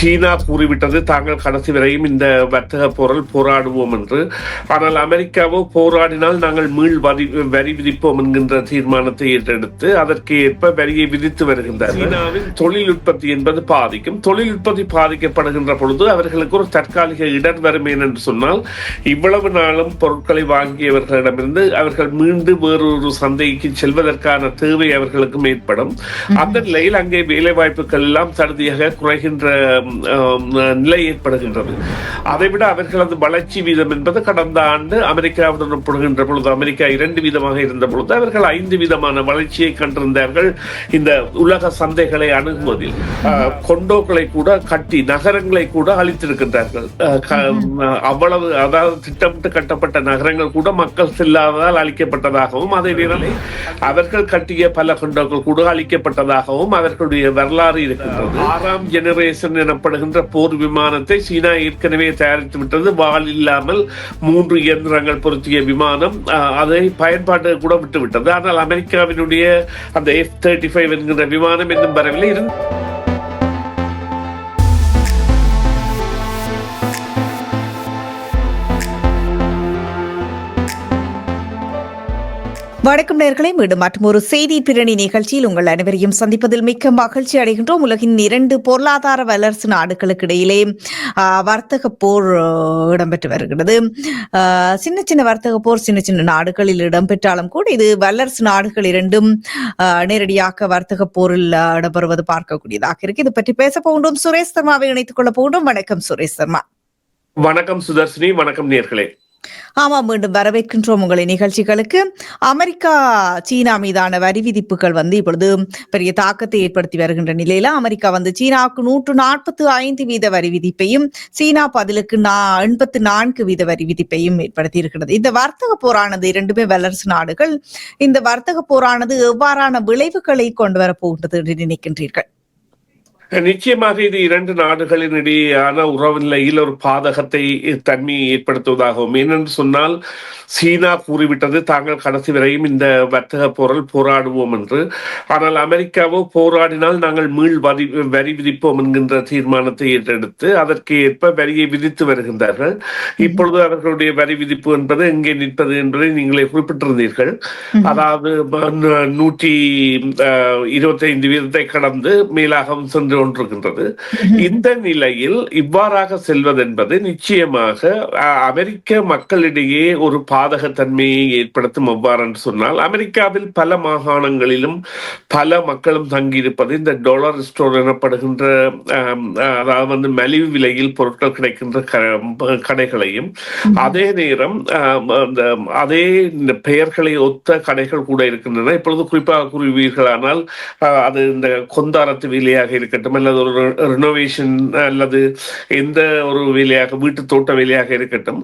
சீனா கூறிவிட்டது. தாங்கள் கடைசி வரையும் இந்த வர்த்தக போரில் போராடுவோம் என்று. ஆனால் அமெரிக்காவோ போராடினால் நாங்கள் மீள் வரி வரி விதிப்போம் என்கின்ற தீர்மானத்தை ஏற்றெடுத்து அதற்கு ஏற்ப வரியை விதித்து வருகின்றார் சீனாவின் தொழில் உற்பத்தி என்பது பாதிக்கும். தொழில் உற்பத்தி பாதிக்கப்படுகின்ற பொழுது அவர்களுக்கு ஒரு தற்காலிக இடர் வருமேன் என்று சொன்னால் இவ்வளவு நாளும் பொருட்களை வாங்கியவர்களிடமிருந்து அவர்கள் மீண்டும் வேறொரு சந்தைக்கு செல்வதற்கான தேவை அவர்களுக்கும் ஏற்படும். அந்த நிலையில் அங்கே வேலை வாய்ப்புகள் எல்லாம் சடுதியாக குறைகின்ற நிலை ஏற்படுகின்றது. அதைவிட அவர்களது வளர்ச்சி வீதம் என்பது கடந்த ஆண்டு அமெரிக்காவுடன் ஒப்பிடுகின்ற பொழுது அமெரிக்கா இரண்டு வீதமாக இருந்த பொழுது அவர்கள் ஐந்து விதமான வளர்ச்சியை கண்டிருந்தார்கள். இந்த உலக சந்தைகளை அணுகுவதில் கொண்டோக்களை கூட கட்டி நகரங்களை கூட அழித்திருக்கின்றார்கள். அவ்வளவு அதாவது திட்டமிட்டு கட்டப்பட்ட நகரங்கள் கூட மக்கள் செல்லாததால் அழிக்கப்பட்டதாகவும் அதே நேரம் அவர்கள் கட்டிய பல கொண்டோக்கள் கூட அழிக்கப்பட்டதாகவும் அவர்களுடைய வரலாறு இருக்கின்றது. ஆறாம் ஜெனரேஷன் என எனப்படுகின்ற போர் விமானத்தை சீனா ஏற்கனவே தயாரித்து விட்டது. வால் இல்லாமல் மூன்று இயந்திரங்கள் பொருத்திய விமானம் ஆஹ், அதை பயன்பாட்டு கூட விட்டு விட்டது ஆனால் அமெரிக்காவினுடைய அந்த எஃப் தேர்ட்டி ஃபைவ் என்கின்ற விமானம் இன்னும் வரவில்லை. இருந்து வணக்கம் நேர்களை மீண்டும் மற்றும் ஒரு செய்தி பிரணி நிகழ்ச்சியில் உங்கள் அனைவரையும் சந்திப்பதில் மிக்க மகிழ்ச்சி அடைகின்றோம். உலகின் இரண்டு பொருளாதார வல்லரசு நாடுகளுக்கு இடையிலே வர்த்தக போர் இடம்பெற்று வருகிறது. சின்ன சின்ன வர்த்தக போர் சின்ன சின்ன நாடுகளில் இடம்பெற்றாலும் கூட இது வல்லரசு நாடுகள் இரண்டும் நேரடியாக வர்த்தக போரில் இடம்பெறுவது பார்க்கக்கூடியதாக இருக்கு. இது பற்றி பேச போகின்றோம். சுரேஷ் சர்மாவை இணைத்துக் கொள்ள போகின்றோம். வணக்கம் சுரேஷ் சர்மா. வணக்கம் சுதர்ஷினி வணக்கம் நேர்களே. ஆமாம் மீண்டும் வரவேற்கின்றோம் உங்களை நிகழ்ச்சிகளுக்கு. அமெரிக்கா சீனா மீதான வரி விதிப்புகள் வந்து இப்பொழுது பெரிய தாக்கத்தை ஏற்படுத்தி வருகின்ற நிலையில அமெரிக்கா வந்து சீனாவுக்கு நூற்று நாற்பத்தி ஐந்து வீத வரி விதிப்பையும் சீனா பதிலுக்கு எண்பத்தி நான்கு வீத வரி விதிப்பையும் ஏற்படுத்தி இருக்கிறது இந்த வர்த்தக போரானது இரண்டுமே வல்லரசு நாடுகள். இந்த வர்த்தக போரானது எவ்வாறான விளைவுகளை கொண்டு வரப்போகின்றது என்று நினைக்கின்றீர்கள்? நிச்சயமாக இது இரண்டு நாடுகளின் இடையேயான உறவு நிலையில் ஒரு பாதகத்தை தன்மையை ஏற்படுத்துவதாகவும் ஏனென்று சொன்னால் சீனா கூறிவிட்டது தாங்கள் கடைசி வரையும் இந்த வர்த்தக போரில் போராடுவோம் என்று. ஆனால் அமெரிக்காவோ போராடினால் நாங்கள் மீள் வரி வரி விதிப்போம் என்கின்ற தீர்மானத்தை ஏற்றெடுத்து அதற்கு ஏற்ப வரியை விதித்து வருகின்றார்கள். இப்பொழுது அவர்களுடைய வரி விதிப்பு என்பது எங்கே நிற்பது என்பதை நீங்களே குறிப்பிட்டிருந்தீர்கள். அதாவது நூற்றி இருபத்தி ஐந்து வீதத்தை கடந்து மேலாகவும் சென்று கொண்டிருக்கின்றது இந்த நிலையில் இவ்வாறாக செல்வதென்பது நிச்சயமாக அமெரிக்க மக்களிடையே ஒரு பாதகத்தன்மையை ஏற்படுத்தும் எவ்வாறு என்று சொன்னால் அமெரிக்காவில் பல மாகாணங்களிலும் பல மக்களும் தங்கியிருப்பது இந்த டாலர் ஸ்டோர் எனப்படுகின்ற அதாவது வந்து மலிவு விலையில் பொருட்கள் கிடைக்கின்ற கடைகளையும் அதே நேரம் அதே இந்த பெயர்களை ஒத்த கடைகள் கூட இருக்கின்றன. இப்பொழுது குறிப்பாக கூறுவீர்களானால் அது இந்த கொந்தாரத்து வேலையாக இருக்கட்டும் அல்லது ஒரு ரினோவேஷன் அல்லது எந்த ஒரு வேலையாக வீட்டு தோட்ட வேலையாக இருக்கட்டும்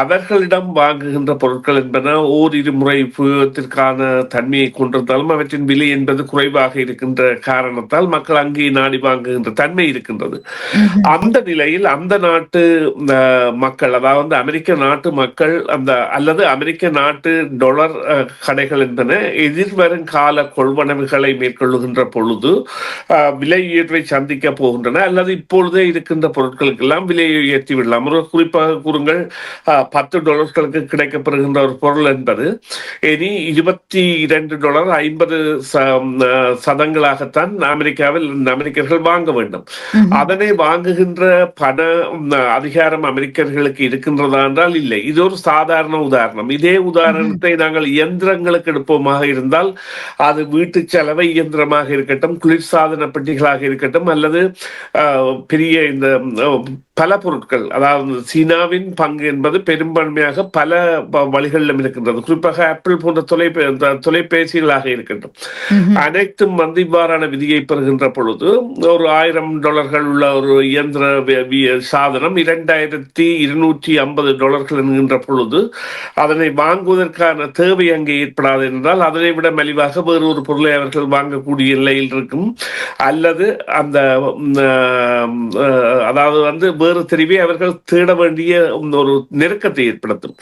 அவர்களிடம் வாங்குகின்ற பொருட்கள் என்பன ஓரிரு முறை உபயோகத்திற்கான தன்மையை கொண்டிருந்தாலும் அவற்றின் விலை என்பது குறைவாக இருக்கின்ற காரணத்தால் மக்கள் அங்கே நாடி வாங்குகின்ற தன்மை இருக்கின்றது. அந்த நிலையில் அந்த நாட்டு மக்கள் அதாவது அமெரிக்க நாட்டு மக்கள் அந்த அல்லது அமெரிக்க நாட்டு டொலர் கடைகள் என்பன எதிர்வரும் கால கொள்வனவுகளை மேற்கொள்ளுகின்ற பொழுது விலை உயர்வை சந்திக்க போகின்றன. அல்லது இப்பொழுதே இருக்கின்ற பொருட்களுக்கெல்லாம் விலையை உயர்த்தி விடலாம். ஒரு குறிப்பாக கூறுங்கள் பத்து டாலர்களுக்கு கிடைக்கப்பெறுகின்ற ஒரு பொருள் என்பது இனி இருபத்தி இரண்டு டாலர் ஐம்பது சதங்களாகத்தான் அமெரிக்காவில் அமெரிக்கர்கள் வாங்க வேண்டும். அதனை வாங்குகின்ற பண அதிகாரம் அமெரிக்கர்களுக்கு இருக்கின்றதா என்றால் இல்லை. இது ஒரு சாதாரண உதாரணம். இதே உதாரணத்தை நாங்கள் இயந்திரங்களுக்கு எடுப்போமாக இருந்தால் அது வீட்டு செலவை இயந்திரமாக இருக்கட்டும் குளிர்சாதன பெட்டிகளாக இருக்கட்டும் அல்லது பெரிய இந்த பல பொருட்கள் அதாவது சீனாவின் பங்கு என்பது பெரும்பான்மையாக பல வழிகளிலும் இருக்கின்றது. குறிப்பாக ஆப்பிள் போன்ற தொலைபே தொலைபேசிகளாக இருக்கட்டும் அனைத்தும் வந்து இவ்வாறான விதியை பெறுகின்ற பொழுது ஒரு ஆயிரம் டாலர்கள் உள்ள ஒரு இயந்திர சாதனம் இரண்டாயிரத்தி இருநூற்றி ஐம்பது டாலர்கள் என்கின்ற பொழுது அதனை வாங்குவதற்கான தேவை அங்கே ஏற்படாது என்றால் அதனை விட மலிவாக வேறு ஒரு பொருளை அவர்கள் வாங்கக்கூடிய நிலையில் இருக்கும். அல்லது அந்த அதாவது வந்து வேறு வேறு தெரிவை அவர்கள் தேட வேண்டிய ஒரு நெருக்கத்தை ஏற்படுத்தும்.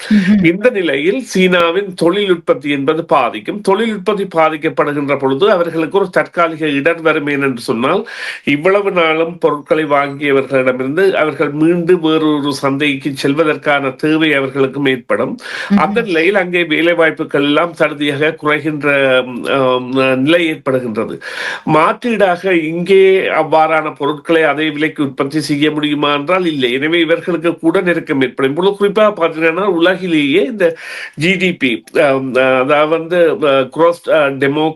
இந்த நிலையில் சீனாவின் தொழில் உற்பத்தி என்பது பாதிக்கும். தொழில் உற்பத்தி பாதிக்கப்படுகின்ற பொழுது அவர்களுக்கு ஒரு தற்காலிக இடர் வரும் என்று சொன்னால் இவ்வளவு நாளும் பொருட்களை வாங்கியவர்களிடமிருந்து அவர்கள் மீண்டும் வேறொரு சந்தைக்கு செல்வதற்கான தேவை அவர்களுக்கும் ஏற்படும். அந்த நிலையில் அங்கே வேலை வாய்ப்புகள் எல்லாம் தகுதியாக குறைகின்ற நிலை ஏற்படுகின்றது. மாற்றீடாக இங்கே அவ்வாறான பொருட்களை அதே விலைக்கு உற்பத்தி செய்ய முடியுமா என்றால் இல்லை. எனவே இவர்களுக்கு கூட நெருக்கம் ஏற்படும். இப்பொழுது குறிப்பாக பார்த்தீங்கன்னா உலகிலேயே இந்த ஜிடிபி அதாவது வந்து குரோஸ் டெமோ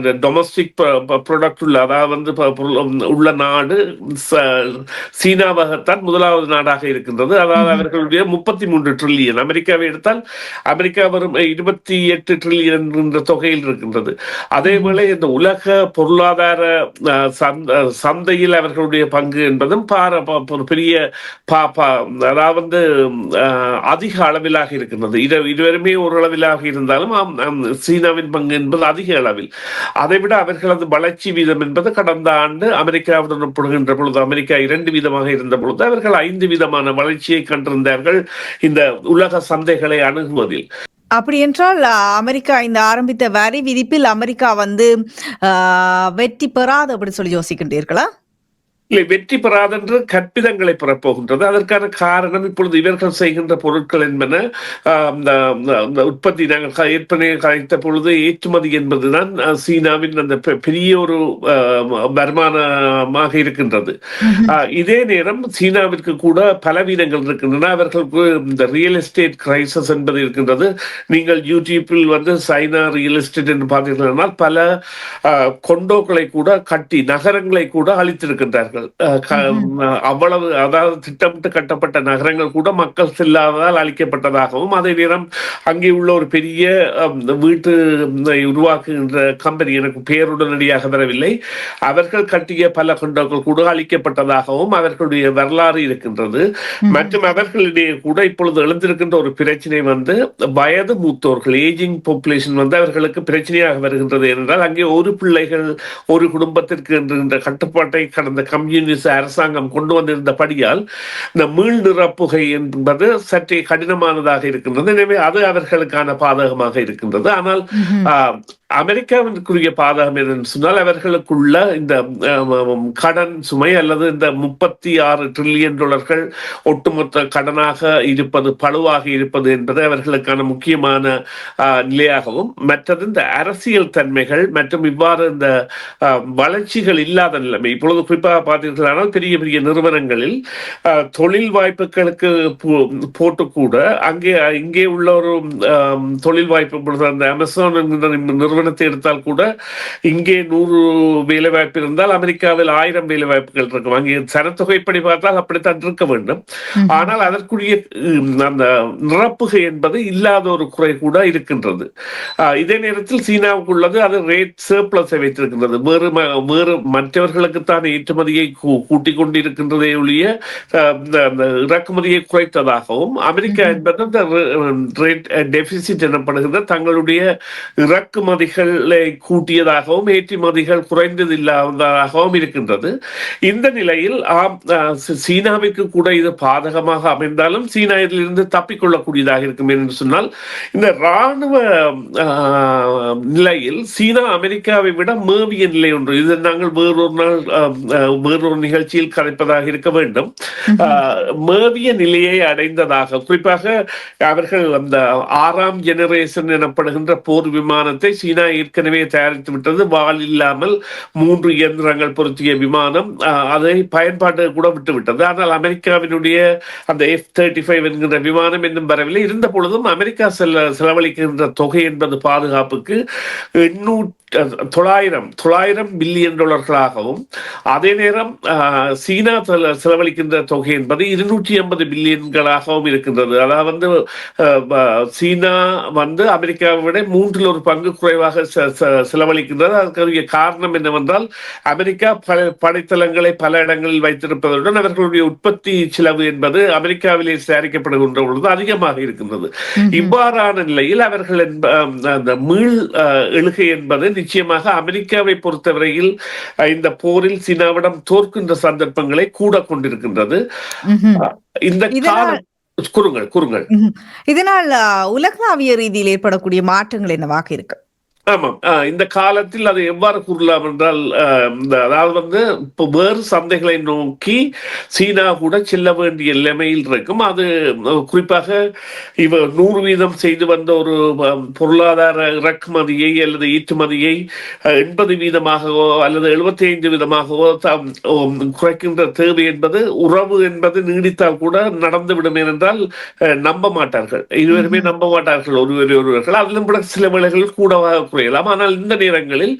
டொமஸ்டிக் ப்ராடக்ட் உள்ள அதாவது வந்து உள்ள நாடு சீனாவாகத்தான் முதலாவது நாடாக இருக்கின்றது. அதாவது அவர்களுடைய முப்பத்தி மூன்று ட்ரில்லியன் அமெரிக்காவை எடுத்தால் அமெரிக்கா வரும் இருபத்தி எட்டு ட்ரில்லியன் என்ற தொகையில் இருக்கின்றது. அதேவேளை இந்த உலக பொருளாதார சந்தையில் அவர்களுடைய பங்கு என்பதும் பார ப- ஒரு பெரிய பா- பா- அதாவது அதிக அளவிலாக இருக்கின்றது. இது இருவருமே ஒரு அளவிலாக இருந்தாலும் சீனாவின் பங்கு என்பது அதிக அளவில். அதைவிட அவர்களது வளர்ச்சி வீதம் என்பது கடந்த ஆண்டு அமெரிக்காவுடன் ஒப்பிடுகின்ற பொழுது அமெரிக்கா இரண்டு வீதமாக இருந்த பொழுது அவர்கள் ஐந்து விதமான வளர்ச்சியை கண்டிருந்தார்கள் இந்த உலக சந்தைகளை அணுகுவதில். அப்படி என்றால் அமெரிக்கா இந்த ஆரம்பித்த வரி விதிப்பில் அமெரிக்கா வந்து வெற்றி பெறாது அப்படின்னு சொல்லி யோசிக்கின்றீர்களா? இல்லை வெற்றி பெறாதென்று கற்பிதங்களை பெறப்போகின்றது. அதற்கான காரணம் இப்பொழுது இவர்கள் செய்கின்ற பொருட்கள் என்பன உற்பத்தி நாங்கள் ஏற்கனவே கலைத்த பொழுது ஏற்றுமதி என்பதுதான் சீனாவின் அந்த பெரிய ஒரு வருமானமாக இருக்கின்றது. இதே நேரம் சீனாவிற்கு கூட பலவீனங்கள் இருக்கின்றன. அவர்களுக்கு இந்த ரியல் எஸ்டேட் கிரைசஸ் என்பது இருக்கின்றது. நீங்கள் யூடியூப்பில் வந்து சைனா ரியல் எஸ்டேட் என்று பார்த்தீர்களானால் பல கொண்டோக்களை கூட கட்டி நகரங்களை கூட அழித்திருக்கின்றார்கள். க- அவ்வளவு அதாவது திட்டமிட்டு கட்டப்பட்ட நகரங்கள் கூட மக்கள் செல்லாததால் அழிக்கப்பட்டதாகவும் அதே நேரம் அங்கே உள்ள ஒரு பெரிய வீட்டு உருவாக்குகின்ற கம்பெனி எனக்கு பெயர் உடனடியாக வரவில்லை. அவர்கள் கட்டிய பல கொண்டோக்கள் கூட அழிக்கப்பட்டதாகவும் அவர்களுடைய வரலாறு இருக்கின்றது. மற்றும் அவர்களிடையே கூட இப்பொழுது எழுந்திருக்கின்ற ஒரு பிரச்சனை வந்து வயது மூத்தோர்கள் ஏஜிங் பாப்புலேஷன் வந்து அவர்களுக்கு பிரச்சனையாக வருகின்றது. என்றால் அங்கே ஒரு பிள்ளைகள் ஒரு குடும்பத்திற்கு என்கின்ற கட்டுப்பாட்டை கடந்த கம்யூனிஸ்ட் அரசாங்கம் கொண்டு வந்திருந்தபடியால் இந்த மீள் நிரப்புகை என்பது சற்றே கடினமானதாக இருக்கின்றது. எனவே அது அவர்களுக்கான பாதகமாக இருக்கின்றது. ஆனால் ஆஹ், அமெரிக்காவிற்குரிய பாதகம் என்னன்னு சொன்னால் அவர்களுக்குள்ள இந்த கடன் சுமை அல்லது இந்த முப்பத்தி ஆறு ட்ரில்லியன் டாலர்கள் ஒட்டுமொத்த கடனாக இருப்பது பழுவாக இருப்பது என்பது அவர்களுக்கான முக்கியமான நிலையாகவும் மற்றது இந்த அரசியல் தன்மைகள் மற்றும் இவ்வாறு இந்த ஆஹ், வளர்ச்சிகள் இல்லாத நிலைமை. இப்பொழுது குறிப்பாக பார்த்தீர்களானால் பெரிய பெரிய நிறுவனங்களில் ஆஹ், தொழில் வாய்ப்புகளுக்கு போ- போட்டு கூட அங்கே இங்கே உள்ள ஒரு தொழில் வாய்ப்பு அந்த அமேசான் என்கிற நிறுவனத்தை எடுத்தால் கூட இங்கே நூறு வேலை வாய்ப்பு இருந்தால் அமெரிக்காவில் ஆயிரம் வேலை வாய்ப்புகள் இருக்கும். அங்கே சனத்தொகைப்படி பார்த்தால் அப்படித்தான் இருக்க வேண்டும். ஆனால் அதற்குரிய அந்த நிரப்புகை என்பது இல்லாத ஒரு குறை கூட இருக்கின்றது. இதே நேரத்தில் சீனாவுக்கு உள்ளது அது ரேட் சர்ப்ளஸை வைத்திருக்கின்றது. வேறு வேறு மற்றவர்களுக்கு தான் ஏற்றுமதியை கூட்டிக் கொண்டிருக்கின்றதே ஒழிய இறக்குமதியை குறைத்ததாகவும் அமெரிக்கா என்பது ரேட் டெபிசிட் எனப்படுகின்ற தங்களுடைய இறக்குமதிகளை கூட்டியதாகவும் ஏற்றுமதிகள் குறைந்தது இல்லாததாகவும் இருக்கின்றது. இந்த நிலையில் ஆம், சீனாவிற்கு கூட இது பாதகமாக அமைந்தாலும் சீனா இதிலிருந்து தப்பிக்கொள்ளக்கூடியதாக இருக்கும் என்று சொன்னால் இந்த இராணுவ நிலையில் சீனா அமெரிக்காவை விட மேவிய நிலை ஒன்று. இது நாங்கள் வேறொரு நாள் வேறொரு நிகழ்ச்சியில் கதைப்பதாக இருக்க வேண்டும். மேவிய நிலையை அடைந்ததாக குறிப்பாக அவர்கள் அந்த ஆறாம் ஜெனரேஷன் எனப்படுகின்ற போர் விமானத்தை சீனா ஏற்கனவே தயாரித்து விட்டது. வால் இல்லாமல் மூன்று இயந்திரங்கள் பொருத்திய விமானம் அதை பயன்பாட்டு கூட விட்டுவிட்டது ஆனால் அமெரிக்காவினுடைய அந்த எஃப் தேர்ட்டி ஃபைவ் என்கின்ற விமானம் இன்னும் வரவில்லை. இருந்த பொழுதும் அமெரிக்கா செல்ல செலவழிக்கின்ற தொகை என்பது பாதுகாப்புக்கு எண்ணூற்று தொள்ளாயிரம் தொள்ளாயிரம் பில்லியன் டாலர்களாகவும் அதே நேரம் சீனா செலவழிக்கின்ற தொகை என்பது இருநூற்றி ஐம்பது பில்லியன்களாகவும் இருக்கின்றது. அதாவது வந்து சீனா வந்து அமெரிக்காவை விட மூன்றில் ஒரு பங்கு குறைவாக அதிகமாக செலவழிக்கின்றது. அதற்குரிய காரணம் என்னவென்றால் அமெரிக்கா பல படைத்தளங்களை பல இடங்களில் வைத்திருப்பதுடன் அவர்களுடைய உற்பத்தி செலவு என்பது அமெரிக்காவிலே தயாரிக்கப்படுகின்ற பொழுது அதிகமாக இருக்கின்றது. இவ்வாறான நிலையில் அவர்கள் அந்த மீள் எழுகை என்பது நிச்சயமாக அமெரிக்காவை பொறுத்தவரையில் இந்த போரில் சீனாவிடம் தோற்கின்ற சந்தர்ப்பங்களை கூட கொண்டிருக்கின்றது. இந்த காலம் குறுங்கள் குறுங்கள். இதனால் உலகளாவிய ரீதியில் ஏற்படக்கூடிய மாற்றங்கள் என்னவாக இருக்கு? ஆமாம் இந்த காலத்தில் அதை எவ்வாறு கூறலாம் என்றால் அதாவது வந்து இப்போ வேறு சந்தைகளை நோக்கி சீனா கூட செல்ல வேண்டிய நிலைமையில் இருக்கும். அது குறிப்பாக இவ நூறு வீதம் செய்து வந்த ஒரு பொருளாதார இறக்குமதியை அல்லது ஏற்றுமதியை எண்பது வீதமாகவோ அல்லது எழுபத்தி ஐந்து வீதமாகவோ குறைக்கின்ற தேவை என்பது உறவு என்பது நீடித்தால் கூட நடந்துவிடும் அஹ், நம்ப மாட்டார்கள். இருவருமே நம்ப மாட்டார்கள் ஒருவர் ஒருவர்கள். அதிலும் கூட சில வேளைகளில் கூடவாக குறையலாம் ஆனால் இந்த நேரங்களில்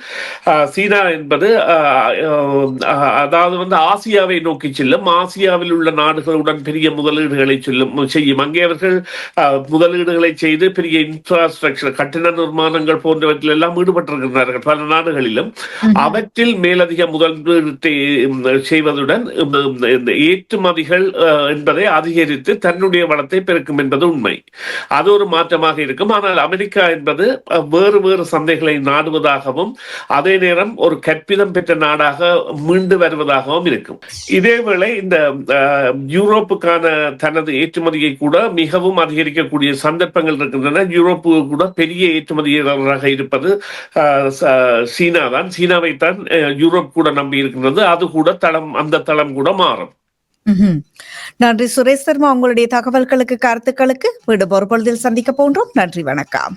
சீனா என்பது அதாவது வந்து ஆசியாவை நோக்கி செல்லும் ஆசியாவில் உள்ள நாடுகளுடன் பெரிய முதலீடுகளை செல்லும் செய்யும். அங்கே அவர்கள் முதலீடுகளை செய்து பெரிய இன்ஃப்ராஸ்ட்ரக்சர் கட்டிட நிர்மாணங்கள் போன்றவற்றில் எல்லாம் ஈடுபட்டிருக்கிறார்கள் பல நாடுகளிலும் அவற்றில் மேலதிக முதலீட்டை செய்வதுடன் ஏற்றுமதிகள் என்பதை அதிகரித்து தன்னுடைய வளத்தை பெருக்கும் என்பது உண்மை. அது ஒரு மாற்றமாக இருக்கும். ஆனால் அமெரிக்கா என்பது வேறு வேறு சந்தைகளை நாடுவதாகவும் அதே நேரம் ஒரு கற்பிதம் பெற்ற நாடாக மீண்டு வருவதாகவும் இருக்கும். இதேவேளை இந்த யூரோப்புக்கான தனது ஏற்றுமதியை கூட மிகவும் அதிகரிக்கக்கூடிய சந்தர்ப்பங்கள் இருக்கின்றன. யூரோப்பு கூட பெரிய ஏற்றுமதியாளராக இருப்பது சீனா தான் சீனாவை தான் யூரோப் கூட நம்பி இருக்கின்றது. அது கூட தளம் அந்த தளம் கூட மாறும். நன்றி சுரேஷ் சர்மா. உங்களுடைய தகவல்களுக்கு கருத்துக்களுக்கு வீடு ஒரு பொழுதில் சந்திக்க போன்றோம் நன்றி வணக்கம்.